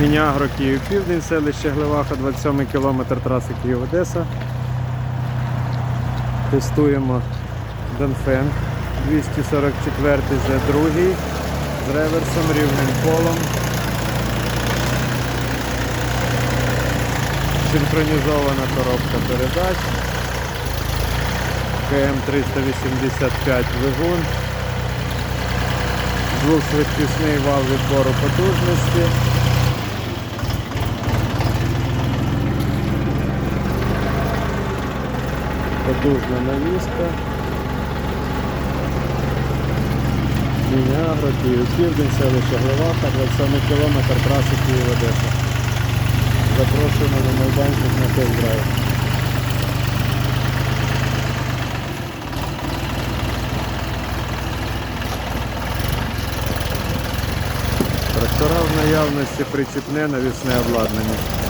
Міні-Агро Київ Південь, селище Гливаха, 27 кілометр траси Київ-Одеса. Тестуємо Донфен 244 з 2 з реверсом, рівним полом. Синхронізована коробка передач. КМ385 двигун. Двохшвидкісний вал відбору потужності. Потужна навіска. Мінягро, Київ Південь, селище Глеваха, 27 кілометр траси Київ-Одеса. Запрошуємо на майданчик на тест-драйв. Трактора в наявності приціпне навісне обладнання.